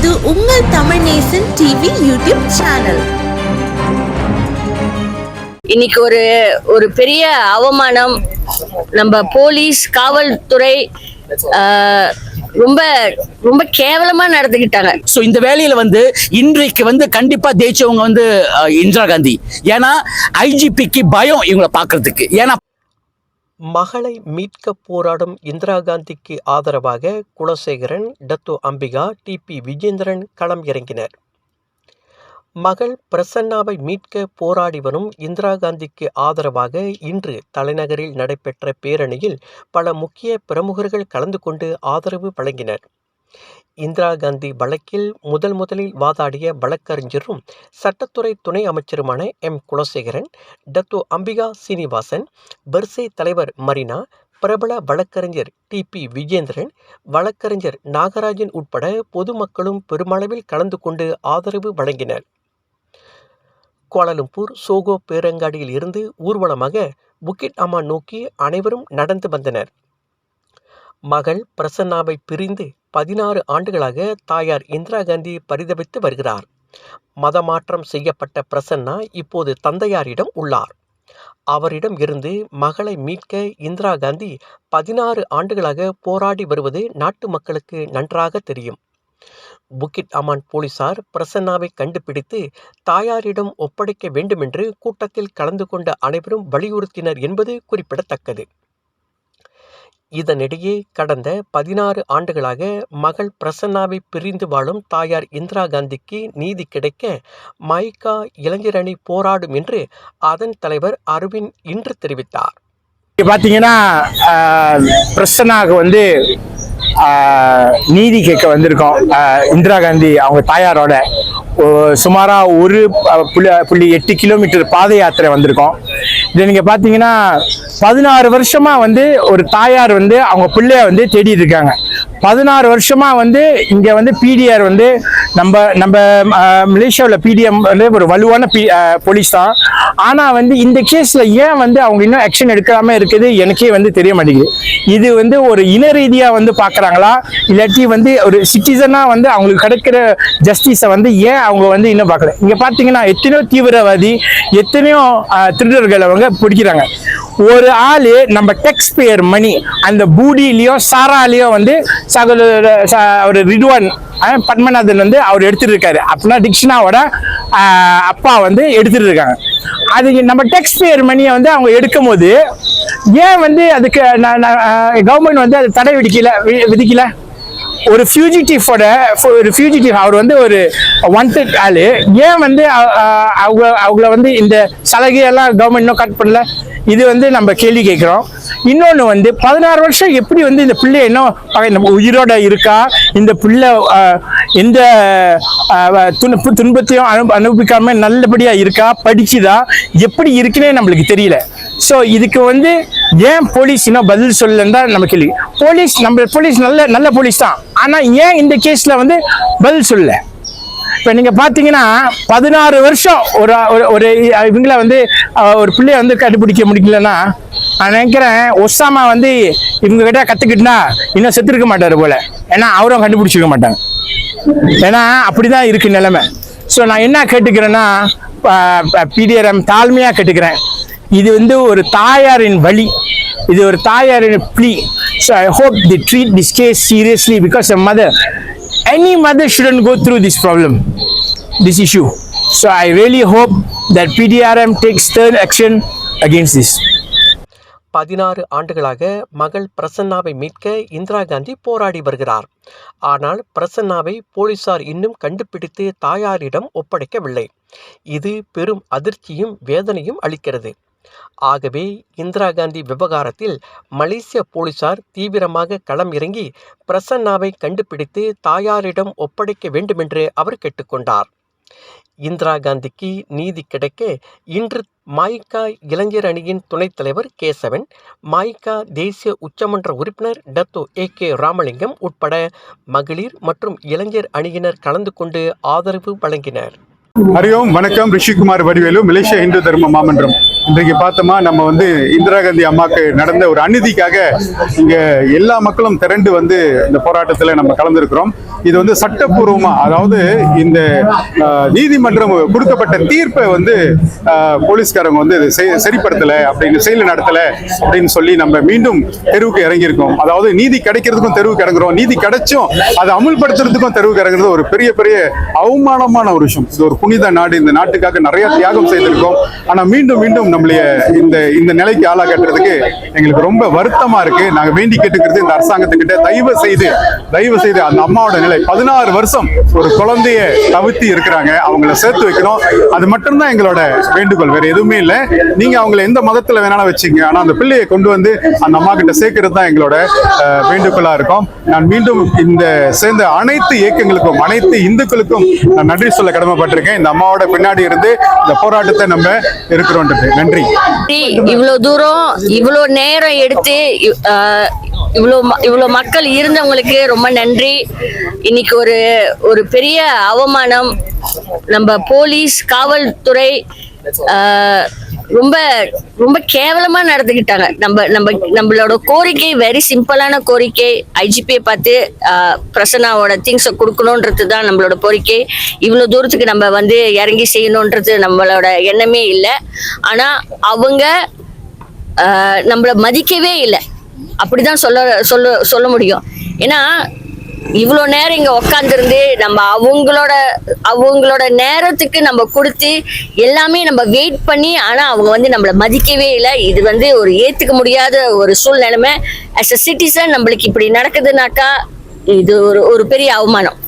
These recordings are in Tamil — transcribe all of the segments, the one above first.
இது உங்கள் Tamil Nesan TV YouTube channel. இன்னைக்கு ஒரு ஒரு பெரிய அவமானம். நம்ம போலீஸ் காவல்துறை ஆஹ், ரொம்ப ரொம்ப கேவலமா நடந்துக்கிட்டாங்க ஸோ இந்த வேலையில வந்து இன்றைக்கு வந்து கண்டிப்பா ஜெயிச்சவங்க வந்து இந்திரா காந்தி. ஏன்னா ஐஜிபிக்கு பயம் இவங்களை பார்க்கிறதுக்கு ஏன்னா மகளை மீட்க போராடும் இந்திரா காந்திக்கு ஆதரவாக குலசேகரன் டத்து அம்பிகா டிபி விஜேந்திரன் களம் இறங்கினர். மகள் பிரசன்னாவை மீட்க போராடி வரும் இந்திரா காந்திக்கு ஆதரவாக இன்று தலைநகரில் நடைபெற்ற பேரணியில் பல முக்கிய பிரமுகர்கள் கலந்து கொண்டு ஆதரவு வழங்கினர். இந்திரா காந்தி வழக்கில் முதல் முதலில் வாதாடிய வழக்கறிஞரும் சட்டத்துறை துணை அமைச்சருமான M. Kulasegaran Datuk Ambiga Sreenivasan Bersih தலைவர் மரினா பிரபல வழக்கறிஞர் டிபி விஜேந்திரன் வழக்கறிஞர் நாகராஜன் உட்பட பொதுமக்களும் பெருமளவில் கலந்து கொண்டு ஆதரவு வழங்கினர். கோலாலம்பூர் சோகோ பேரங்காடியில் இருந்து ஊர்வலமாக புக்கிட் அம்மா நோக்கி அனைவரும் நடந்து வந்தனர். மகள் பிரசன்னாவை பிரிந்து பதினாறு ஆண்டுகளாக தாயார் இந்திரா காந்தி பரிதவித்து வருகிறார். மதமாற்றம் செய்யப்பட்ட பிரசன்னா இப்போது தந்தையாரிடம் உள்ளார். அவரிடம் இருந்து மகளை மீட்க இந்திரா காந்தி பதினாறு ஆண்டுகளாக போராடி வருவது நாட்டு மக்களுக்கு நன்றாக தெரியும். புக்கிட் அமான் போலீசார் பிரசன்னாவை கண்டுபிடித்து தாயாரிடம் ஒப்படைக்க வேண்டுமென்று கூட்டத்தில் கலந்து கொண்ட அனைவரும் வலியுறுத்தினர் என்பது குறிப்பிடத்தக்கது. இதனிடையே கடந்த பதினாறு ஆண்டுகளாக மகள் பிரசன்னாவை பிரிந்து வாழும் தாயார் இந்திரா காந்திக்கு நீதி கிடைக்க மைகா இளைஞரணி போராடும் என்று அதன் தலைவர் அரவிந்த் இன்று தெரிவித்தார். பார்த்தீங்கன்னா பிரசன்னாவுக்கு வந்து நீதி கேட்க வந்திருக்கோம். இந்திரா காந்தி அவங்க தாயாரோட. சுமாராக ஒரு புள்ளி- புள்ளி எட்டு கிலோமீட்டர் பாத யாத்திரை வந்திருக்கோம். இது நீங்கள் பாத்தீங்கன்னா பதினாறு வருஷமா வந்து ஒரு தாயார் வந்து அவங்க பிள்ளைய வந்து தேடிட்டு இருக்காங்க. பதினாறு வருஷமாக வந்து இங்கே வந்து பிடிஆர் வந்து நம்ம நம்ம மலேசியாவில் பிடிஎம் வந்து ஒரு வலுவான பி போலீஸ் தான். ஆனால் வந்து இந்த கேஸில் ஏன் வந்து அவங்க இன்னும் ஆக்ஷன் எடுக்காமல் இருக்குது எனக்கே வந்து தெரிய மாட்டேங்குது. இது வந்து ஒரு இன ரீதியாக வந்து பார்க்குறாங்களா இல்லாட்டி வந்து ஒரு சிட்டிசனாக வந்து அவங்களுக்கு கிடைக்கிற ஜஸ்டிஸை வந்து ஏன் அவங்க வந்து இன்னும் பார்க்கல இங்கே பார்த்தீங்கன்னா எத்தனையோ தீவிரவாதி எத்தனையோ திருடர்கள் திருடர்களை அவங்க பிடிக்கிறாங்க. ஒரு ஆள் நம்ம டெக்ஸ் பேயர் மணி அந்த பூடியிலையோ சாராலையோ வந்து சகோதர ச- ஒரு ரிடுவான் பத்மநாதன் வந்து அவர் எடுத்துட்டு இருக்காரு அப்படின்னா டிக்ஷனாவோட அப்பா வந்து எடுத்துட்டு இருக்காங்க அது நம்ம டெக்ஸ் பேயர் மணியை வந்து அவங்க எடுக்கும் போது ஏன் வந்து அதுக்கு கவர்மெண்ட் வந்து அது தடை விதிக்கல வி- விதிக்கல? ஒரு ஃபியூஜிட்டிவோட ஒரு ஃபியூஜிட்டிவ் அவர் வந்து ஒரு ஒன்டட் ஆளு. ஏன் வந்து அவங்க அவங்கள வந்து இந்த சலுகையெல்லாம் கவர்மெண்ட் இன்னும் கட் பண்ணல? இது வந்து நம்ம கேள்வி கேட்குறோம். இன்னொன்று வந்து பதினாறு வருஷம் எப்படி வந்து இந்த பிள்ளை இன்னும் நம்ம உயிரோட இருக்கா? இந்த பிள்ளை எந்த துன்பு துன்பத்தையும் அனு அனுபவிக்காம நல்லபடியாக இருக்கா? படிச்சுதா? எப்படி இருக்குன்னே நம்மளுக்கு தெரியல. ஸோ இதுக்கு வந்து ஏன் போலீஸ் இன்னும் பதில் சொல்லலன்னு தான் நம்ம கேள்வி. போலீஸ் நம்ம போலீஸ் நல்ல நல்ல போலீஸ் தான். ஆனால் ஏன் இந்த கேஸில் வந்து பதில் சொல்லலை? இப்போ நீங்கள் பார்த்தீங்கன்னா பதினாறு வருஷம் ஒரு ஒரு ஒரு இவங்கள வந்து ஒரு பிள்ளைய வந்து கண்டுபிடிக்க முடியலன்னா நான் நினைக்கிறேன் ஒசாமா வந்து இவங்க கிட்ட கற்றுக்கிட்டுனா இன்னும் செத்துருக்க மாட்டார் போல. ஏன்னா அவரும் கண்டுபிடிச்சிருக்க மாட்டாங்க. ஏன்னா அப்படி தான் இருக்குது நிலைமை. ஸோ நான் என்ன கேட்டுக்கிறேன்னா பிடிஆர்எம் தாழ்மையாக கேட்டுக்கிறேன். இது வந்து ஒரு தாயாரின் வழி. இது ஒரு தாயாரின் plea so I hope the treat this case seriously because a mother any mother shouldn't go through this problem, this issue. So I really hope that PDRM takes stern action against this. பதினாறு ஆண்டுகளாக மகள் பிரசன்னாவை மீட்க இந்திரா காந்தி போராடி வருகிறார் ஆனால் பிரசன்னாவை போலீசார் இன்னும் கண்டுபிடித்து தாயாரிடம் ஒப்படைக்கவில்லை இது பெரும் அதிர்ச்சியும் வேதனையும் அளிக்கிறது ஆகவே இந்திரா காந்தி விவகாரத்தில் மலேசிய போலீசார் தீவிரமாக களம் இறங்கி பிரசன்னாவை கண்டுபிடித்து தாயாரிடம் ஒப்படைக்க வேண்டுமென்று அவர் கேட்டுக்கொண்டார். இந்திரா காந்திக்கு நீதி கிடைக்க இன்று மாய்கா இளைஞர் அணியின் துணைத் தலைவர் கேசவன் மாய்கா தேசிய உச்சமன்ற உறுப்பினர் டத்தோ ஏ கே ராமலிங்கம் உட்பட மகளிர் மற்றும் இளைஞர் அணியினர் கலந்து கொண்டு ஆதரவு வழங்கினர். ஹரியோம் வணக்கம். ரிஷிகுமார் வடிவேலு மலேசியா இந்து தர்ம மாமன்றம். இன்றைக்கு பார்த்தோமா நம்ம வந்து இந்திரா காந்தி அம்மாக்கு நடந்த ஒரு அநீதிக்காக இங்க எல்லா மக்களும் திரண்டு வந்து இந்த போராட்டத்தில் நம்ம கலந்துருக்கிறோம். இது வந்து சட்டப்பூர்வமா அதாவது இந்த நீதிமன்றம் கொடுக்கப்பட்ட தீர்ப்பை வந்து போலீஸ்காரங்க வந்து இது சரிப்படுத்தல அப்படின்னு செயல் நடத்தல அப்படின்னு சொல்லி நம்ம மீண்டும் தெருவுக்கு இறங்கியிருக்கோம். அதாவது நீதி கிடைக்கிறதுக்கும் தெருவுக்கு இறங்குறோம். நீதி கிடைச்சும் அதை அமுல்படுத்துறதுக்கும் தெருவுக்கு இறங்குறது ஒரு பெரிய பெரிய அவமானமான ஒரு விஷயம். இது ஒரு புனித நாடு. இந்த நாட்டுக்காக நிறைய தியாகம் செய்திருக்கோம். ஆனா மீண்டும் மீண்டும் நம்மளைய இந்த இந்த நிலைக்கு ஆளாகட்டுறதுக்கு எங்களுக்கு ரொம்ப வருத்தமா இருக்கு. நாங்க வேண்டி கேட்டுக்கிறது இந்த அரசாங்கத்துக்கிட்ட தயவு செய்து தயவு செய்து அந்த அம்மாவோட நிலை பதினாறு வருஷம் ஒரு குழந்தைய தவிர்த்து இருக்கிறாங்க. அவங்கள சேர்த்து வைக்கணும். அது மட்டும்தான் எங்களோட வேண்டுகோள். வேற எதுவுமே இல்லை. நீங்க அவங்கள எந்த மதத்துல வேணாலும் வச்சுங்க ஆனா அந்த பிள்ளையை கொண்டு வந்து அந்த அம்மா கிட்ட சேர்க்கிறது தான் எங்களோட வேண்டுகோளா இருக்கும். நான் மீண்டும் இந்த சேர்ந்த அனைத்து இயக்கங்களுக்கும் அனைத்து இந்துக்களுக்கும் நான் நன்றி சொல்ல கடமைப்பட்டிருக்கேன். இந்த அம்மாவோட பின்னாடி இருந்து இந்த போராட்டத்தை நம்ம இருக்கிறோன்றது நன்றி. இவ்வளவு தூரம் இவ்வளவு நேரம் எடுத்து இவ்வளோ இவ்வளோ ம- மக்கள் இருந்தவங்களுக்கு ரொம்ப நன்றி. இன்னைக்கு ஒரு ஒரு பெரிய அவமானம். நம்ம போலீஸ் காவல்துறை ரொம்ப ரொம்ப கேவலமா நடந்துக்கிட்டாங்க நம்ம நம்ம நம்மளோட கோரிக்கை வெரி சிம்பிளான கோரிக்கை. ஐஜிபியை பார்த்து பிரசனாவோட பிரசன்னாவோட திங்ஸை கொடுக்கணுன்றது தான் நம்மளோட கோரிக்கை. இவ்வளோ தூரத்துக்கு நம்ம வந்து இறங்கி செய்யணுன்றது நம்மளோட எண்ணமே இல்லை. ஆனால் அவங்க நம்மளை நம்மள மதிக்கவே இல்லை. அப்படிதான் சொல்ல சொல்ல சொல்ல முடியும். ஏன்னா இவ்வளோ நேரம் இங்கே உக்காந்துருந்து நம்ம அவங்களோட அவங்களோட நேரத்துக்கு நம்ம கொடுத்து எல்லாமே நம்ம வெயிட் பண்ணி ஆனால் அவங்க வந்து நம்மளை மதிக்கவே இல்லை. இது வந்து ஒரு ஏற்றுக்க முடியாத ஒரு சூழ்நிலைமை. ஆஸ் அ சிட்டிசன் நம்மளுக்கு இப்படி நடக்குதுனாக்கா இது ஒரு ஒரு பெரிய அவமானம்.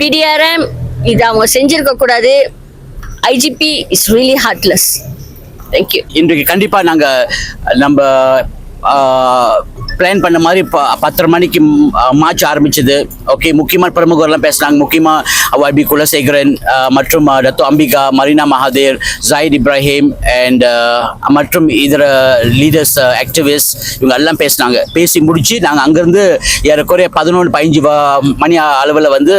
பிடிஆர்எம் இது அவங்க செஞ்சிருக்க கூடாது IGP is really heartless thank you இன்றைக்கு கண்டிப்பா நாங்க நம்ம பிளான் பண்ண மாதிரி ப பத்தரை மணிக்கு மார்ச் ஆரம்பிச்சது. ஓகே முக்கியமான பிரமுகர்லாம் பேசினாங்க. முக்கியமாக ஒய்பி குலசேகரன் மற்றும் ஆஹ், Datuk Ambiga Marina Mahathir Zaid Ibrahim and மற்றும் இதர லீடர்ஸ் ஆக்டிவிஸ்ட் இவங்க எல்லாம் பேசினாங்க. பேசி முடிச்சு நாங்கள் அங்கேருந்து ஏறக்குறைய பதினொன்று பதினஞ்சு மணி அளவில் வந்து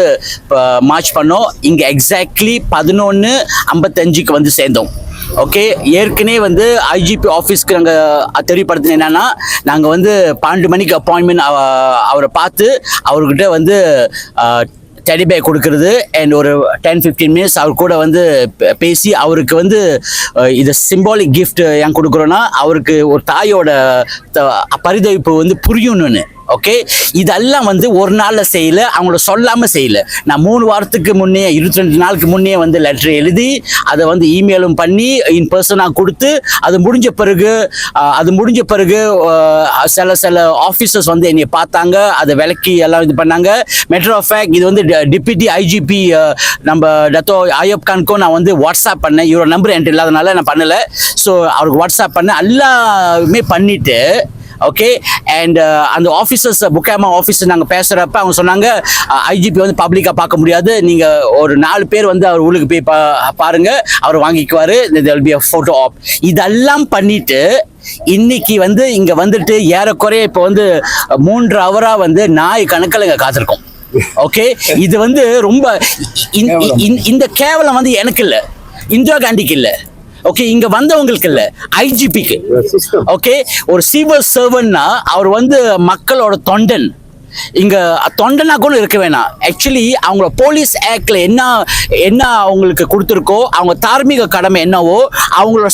மார்ச் பண்ணோம். இங்கே எக்ஸாக்ட்லி பதினொன்று ஐம்பத்தஞ்சுக்கு வந்து சேர்ந்தோம். ஓகே ஏற்கனவே வந்து ஐஜிபி ஆஃபீஸ்க்கு நாங்கள் தெரியப்படுத்தின என்னென்னா நாங்கள் வந்து பன்னெண்டு மணிக்கு அப்பாயின்மெண்ட் அவரை பார்த்து அவர்கிட்ட வந்து டெடி பேக் கொடுக்கறது அண்ட் ஒரு டென் ஃபிஃப்டீன் மினிட்ஸ் அவர் கூட வந்து பே- பேசி அவருக்கு வந்து இது சிம்பாலிக் கிஃப்ட் ஏன் கொடுக்குறோன்னா அவருக்கு ஒரு தாயோட த- பரிதவிப்பு வந்து புரியணும்னு. ஓகே இதெல்லாம் வந்து ஒரு நாளில் செய்யல. அவங்கள சொல்லாமல் செய்யல. நான் மூணு வாரத்துக்கு முன்னே இருபத்தி ரெண்டு நாளுக்கு முன்னே வந்து லெட்டர் எழுதி அதை வந்து இமெயிலும் பண்ணி இன் பர்சனாக கொடுத்து அது முடிஞ்ச பிறகு அது முடிஞ்ச பிறகு சில சில ஆஃபீஸர்ஸ் வந்து என்னை பார்த்தாங்க. அதை விளக்கி எல்லாம் இது பண்ணாங்க. மெட்ரோ ஆஃப் ஃபேக்ட் இது வந்து டிப்யூட்டி ஐஜிபி நம்ம டத்தோ ஐயப் கான்க்கும் நான் வந்து வாட்ஸ்அப் பண்ணேன். இவரோட நம்பர் என்கிட்ட இல்லாதனால நான் பண்ணலை. ஸோ அவருக்கு வாட்ஸ்அப் பண்ணேன். எல்லாமே பண்ணிவிட்டு ஓகே அண்ட் uh, அந்த ஆஃபீஸர்ஸ் புக்கேமா ஆஃபீஸர் நாங்கள் பேசுகிறப்ப அவங்க சொன்னாங்க ஐஜிபி வந்து பப்ளிக்காக பார்க்க முடியாது. நீங்கள் ஒரு நாலு பேர் வந்து அவர் உள்ளுக்கு போய் பா பாருங்கள் அவர் வாங்கிக்குவார். தெல் பி அ ஃபோட்டோ ஆப் இதெல்லாம் பண்ணிட்டு இன்னைக்கு வந்து இங்கே வந்துட்டு ஏறக்குறைய இப்போ வந்து மூன்று ஹவராக வந்து நாய் கணக்கில் இங்கே காத்திருக்கோம். ஓகே இது வந்து ரொம்ப இந்த கேவலம் வந்து எனக்கு இல்லை. இந்திரா காந்திக்கு இல்லை. ஓகே இங்க வந்தவங்களுக்கு இல்ல. ஐஜிபிக்கு ஓகே ஒரு சிவில் சர்வன்னா அவர் வந்து மக்களோட தொண்டன். இங்க தொண்டனா கூட இருக்க வேணாம். ஆக்சுவலி அவங்க போலீஸ் ஆக்ட்ல என்ன என்ன அவங்களுக்கு கொடுத்துருக்கோ அவங்க தார்மீக கடமை என்னவோ அவங்களோட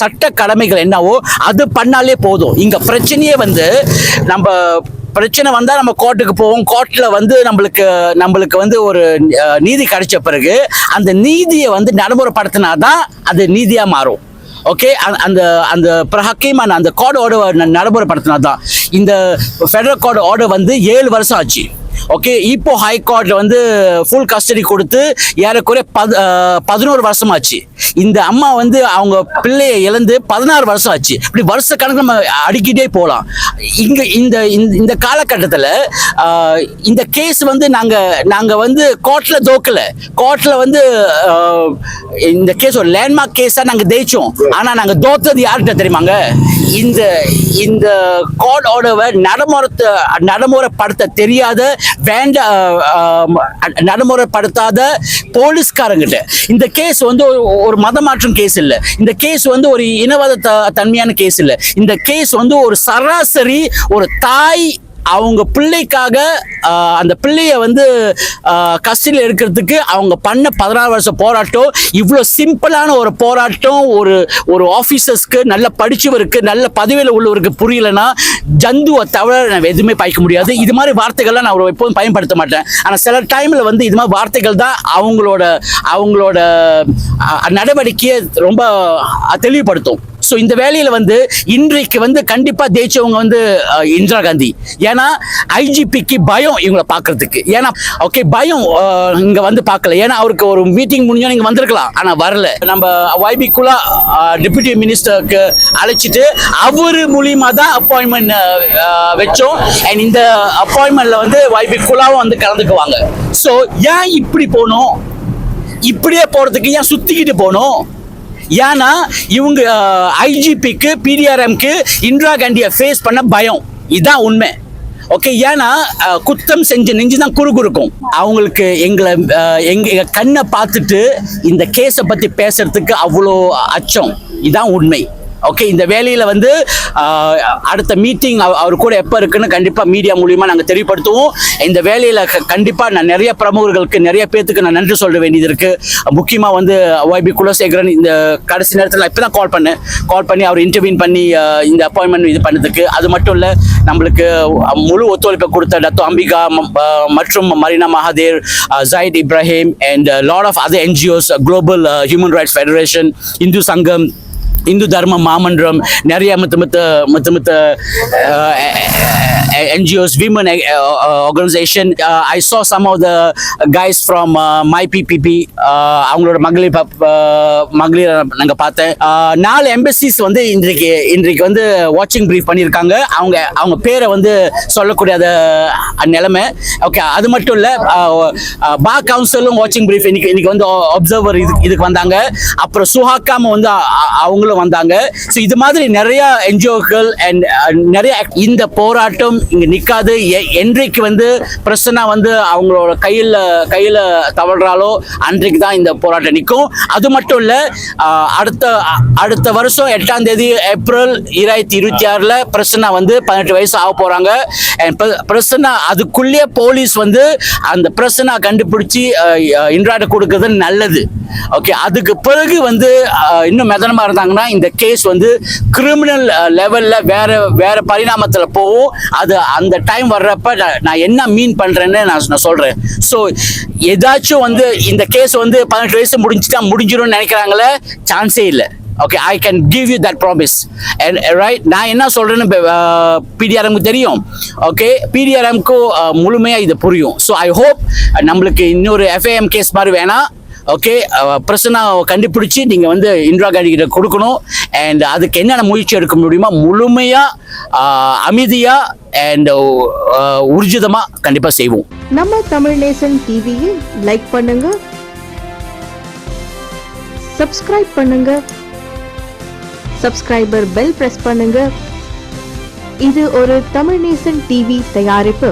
சட்ட கடமைகள் என்னவோ அது பண்ணாலே போதும். இங்க பிரச்சனையே வந்து நம்ம பிரச்சனை வந்தா நம்ம கோர்ட்டுக்கு போவோம். கோர்ட்ல வந்து நம்மளுக்கு நம்மளுக்கு வந்து ஒரு நீதி கிடைச்ச பிறகு அந்த நீதியை வந்து நடைமுறைப்படுத்தினாதான் அது நீதியா மாறும். ஓகே? அந்த அந்த ஹக்கீமான அந்த கோட் ஆர்டர் நடைமுறைப்படுத்தினா தான் இந்த ஃபெடரல் கோட் ஆர்டர் வந்து ஏழு வருஷம் ஆச்சு. ஓகே இப்போ ஹை கோர்ட்ல வந்து ஃபுல் கஸ்டடி கொடுத்து ஏறக்குறைய பது பதினோரு வருஷம் ஆச்சு இந்த அம்மா வந்து அவங்க பிள்ளையை இழந்து பதினாறு வருஷம் ஆச்சு இப்படி வருஷ கணக்கு நம்ம அடிக்கிட்டே போகலாம் இங்க இந்த இந்த- இந்த காலகட்டத்தில் இந்த கேஸ் வந்து நாங்க நாங்க வந்து கோர்ட்ல தோக்கல. கோர்ட்ல வந்து இந்த கேஸ் ஒரு லேண்ட்மார்க் கேஸா நாங்க ஜெயிச்சோம். ஆனா நாங்க தோத்தது யார்கிட்ட தெரியுமாங்க? இந்த இந்த கோர்ட் ஆர்டரை நடைமுறை நடைமுறைப்படுத்த தெரியாத வேண்ட நடைமுறைப்படுத்தாத போலீஸ்காரங்கிட்ட. இந்த கேஸ் வந்து ஒரு- ஒரு மதமாற்றம் கேஸ் இல்ல. இந்த கேஸ் வந்து ஒரு இனவாத த- தன்மையான கேஸ் இல்ல. இந்த கேஸ் வந்து ஒரு சராசரி ஒரு தாய் அவங்க பிள்ளைக்காக அந்த பிள்ளைய வந்து கஸ்டடியில் எடுக்கிறதுக்கு அவங்க பண்ண பதினாறு வருஷம் போராட்டம் இவ்வளோ சிம்பிளான ஒரு போராட்டம் ஒரு ஒரு ஆஃபீஸர்ஸ்க்கு நல்ல படித்தவருக்கு நல்ல பதவியில் உள்ளவருக்கு புரியலன்னா ஜந்துவை தவிர நான் எதுவுமே பாய்க்க முடியாது. இது மாதிரி வார்த்தைகள்லாம் நான் ஒரு எப்போதும் பயன்படுத்த மாட்டேன். ஆனால் சில டைமில் வந்து இது மாதிரி வார்த்தைகள் தான் அவங்களோட அவங்களோட நடவடிக்கையை ரொம்ப தெளிவுபடுத்தும். ஸோ இந்த வேலையில் வந்து இன்றைக்கு வந்து கண்டிப்பாக ஜெயிச்சவங்க வந்து இந்திரா காந்தி. ஏன்னா ஐஜிபிக்கு பயம் இவங்களை பார்க்கறதுக்கு ஏன்னா ஓகே பயம் இங்கே வந்து பார்க்கல ஏன்னா அவருக்கு ஒரு மீட்டிங் முடிஞ்சோம் இங்கே வந்திருக்கலாம். ஆனால் வரல. நம்ம வைபிக்குலா டெபுட்டி மினிஸ்டருக்கு அழைச்சிட்டு அவர் மூலியமாக தான் அப்பாயின்மெண்ட் வச்சோம். அண்ட் இந்த அப்பாயின்மெண்ட்டில் வந்து வைபிக்குலாவும் வந்து கலந்துக்குவாங்க. ஸோ ஏன் இப்படி போகணும் இப்படியே போகிறதுக்கு ஏன் சுற்றிக்கிட்டு போகணும் ஏன்னா இவங்க ஐஜிபிக்கு பிடிஆர்எம்க்கு இந்திரா காந்தியை ஃபேஸ் பண்ண பயம். இதுதான் உண்மை. ஓகே ஏன்னா குத்தம் செஞ்ச நெஞ்சு தான் குறுகுறுக்கும். அவங்களுக்கு எங்களை எங்க கண்ணை பார்த்துட்டு இந்த கேஸை பற்றி பேசுறதுக்கு அவ்வளோ அச்சம். இதுதான் உண்மை. ஓகே இந்த வேலையில் வந்து அடுத்த மீட்டிங் அவர் கூட எப்போ இருக்குன்னு கண்டிப்பாக மீடியா மூலியமாக நாங்கள் தெரியப்படுத்துவோம். இந்த வேலையில் க- நான் நிறைய பிரமுகர்களுக்கு நிறைய பேர்த்துக்கு நான் நன்றி சொல்ல வேண்டியது இருக்குது முக்கியமாக வந்து ஒய்பி குலசேகரன் இந்த கடைசி நேரத்தில் நான் இப்போ தான் கால் பண்ணேன். கால் பண்ணி அவர் இன்டர்வியூன் பண்ணி இந்த அப்பாயின்மெண்ட் இது பண்ணதுக்கு. அது மட்டும் இல்லை நம்மளுக்கு முழு ஒத்துழைப்பை கொடுத்த டத்தோ அம்பிகா ம- மற்றும் Marina Mahathir Zaid Ibrahim and lot of other NGOs global human rights federation Hindu Sangam Hindu Dharma மாமன்றம் நிறைய மத்த மத்த மத்த மத்த NGOs, women uh, organization. Uh, I saw some of the guys from uh, my PPP. Uh, அவங்களோட மகளிர் மகளிர் நாங்கள் பார்த்தேன் uh, நாலு எம்பசிஸ் வந்து இன்றைக்கு இன்றைக்கு வந்து வாட்சிங் ப்ரீஃப் பண்ணியிருக்காங்க அவங்க அவங்க பேரை வந்து சொல்லக்கூடாத நிலைமை ஓகே அது மட்டும் இல்லை பா கவுன்சிலும் வாட்சிங் ப்ரீஃப் இன்னைக்கு இன்னைக்கு வந்து அப்சர்வர் இது இதுக்கு வந்தாங்க அப்புறம் சுஹாக்காம வந்து அவங்க அவங்களும் வந்தாங்க. ஸோ இது மாதிரி நிறைய என்ஜிஓக்கள் அண்ட் நிறைய இந்த போராட்டம் இங்க நிக்காது. என்றைக்கு வந்து பிரச்சனை வந்து அவங்களோட கையில் கையில் தவழ்றாலோ அன்றைக்கு தான் இந்த போராட்டம் நிற்கும் அது மட்டும் இல்ல அடுத்த அடுத்த வருஷம் எட்டாம் தேதி ஏப்ரல் இரண்டாயிரத்தி இருபத்தி ஆறுல பிரசன்னா வந்து பதினெட்டு வயசு ஆக போறாங்க. பிரசன்னா அதுக்குள்ளேயே போலீஸ் வந்து அந்த பிரசனா கண்டுபிடிச்சி இன்றாட கொடுக்கறது நல்லது. ஓகே அதுக்கு பிறகு வந்து இன்னும் மெதனமா இருந்தாங்கன்னா இந்த கேஸ் வந்து கிரிமினல் லெவல்ல வேற வேற பரிணாமத்துல போகும். அது அந்த டைம் வர்றப்ப நான் நான் என்ன மீன் பண்றேன்னு நான் நான் சொல்றேன். ஸோ ஏதாச்சும் வந்து இந்த கேஸ் வந்து பதினெட்டு வயசு முடிஞ்சுட்டா முடிஞ்சிடும்னு நினைக்கிறாங்களே சான்ஸே இல்லை. Okay I can give you that promise and right நான் என்ன சொல்கிறேன்னு பிடிஆர்எம்க்கு தெரியும். ஓகே பிடிஆர்எம்க்கு முழுமையாக இது புரியும். ஸோ ஐ ஹோப் நம்மளுக்கு இன்னொரு எஃப்ஐஎம் கேஸ் மாதிரி வேணாம். ஓகே பிரச்சனை கண்டுபிடிச்சி நீங்கள் வந்து இந்திரா காந்தி கிட்ட கொடுக்கணும். அண்ட் அதுக்கு என்னென்ன முயற்சி எடுக்க முடியுமோ முழுமையாக அமைதியாக அண்ட் ஊர்ஜிதமாக கண்டிப்பாக செய்வோம். நம்ம தமிழ் நேசன் டிவியை லைக் பண்ணுங்க. சப்ஸ்கிரைப் பண்ணுங்க. சப்ஸ்கிரைபர் பெல் பிரஸ் பண்ணுங்க. இது ஒரு தமிழ் நேசன் டிவி தயாரிப்பு.